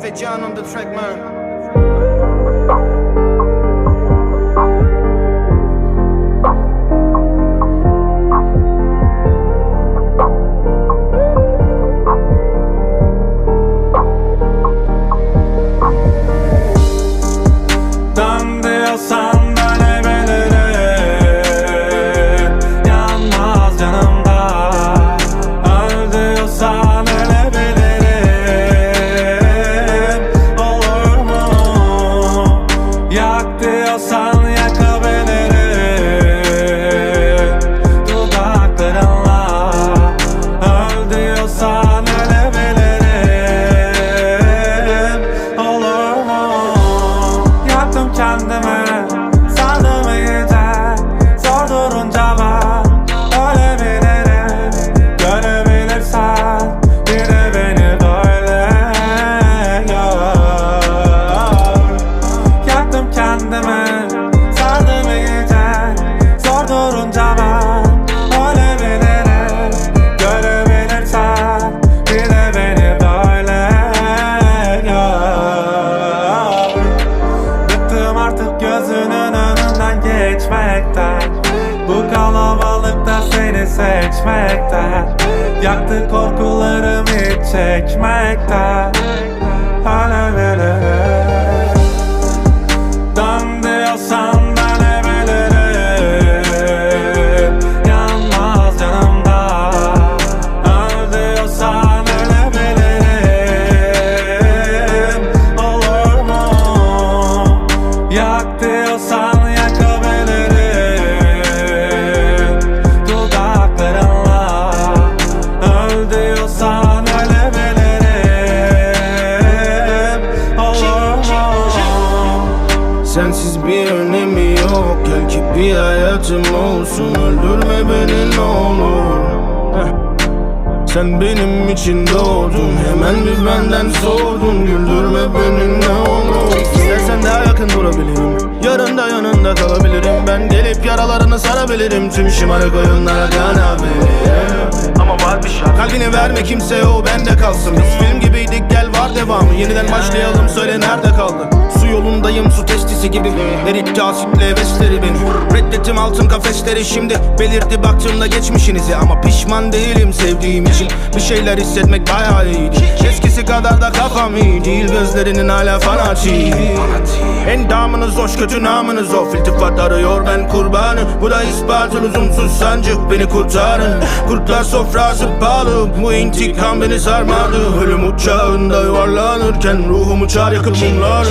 Vet on the track, man. ¿Dónde os han önünden geçmekten Bu kalabalıkta seni seçmekten. Yaktı korkularım hiç çekmekten. Ölebilirim önemi yok. Gel ki bir hayatım olsun. Öldürme beni ne olur. Heh. Sen benim için doğdun. Hemen bir benden soğudun? Güldürme beni ne olur. İstersen daha yakın durabilirim. Yarın da yanında kalabilirim. Ben gelip yaralarını sarabilirim. Tüm şımarık oyunlara kanabilirim Ama var bir şart Kalbini verme kimseye o bende kalsın. Biz film gibiydik gel var devamı. Yeniden başlayalım söyle nerede testisi gibi Erit asitle hevesleri beni Reddettim altın kafesleri şimdi Belirdi baktığımda geçmişinizi. Ama pişman değilim sevdiğim için. Bir şeyler hissetmek bayağı iyiydi Eskisi kadar da kafam iyi değil. Gözlerinin hala fanatik Endamınız hoş kötü namınız o. İltifat arıyor ben kurbanı Bu da ispatı lüzumsuz sancı. Beni kurtarın. Kurtlar sofrası pahalı. Bu intikam beni sarmadı. Ölüm uçağında yuvarlanırken Ruhum uçar yakıp mumlar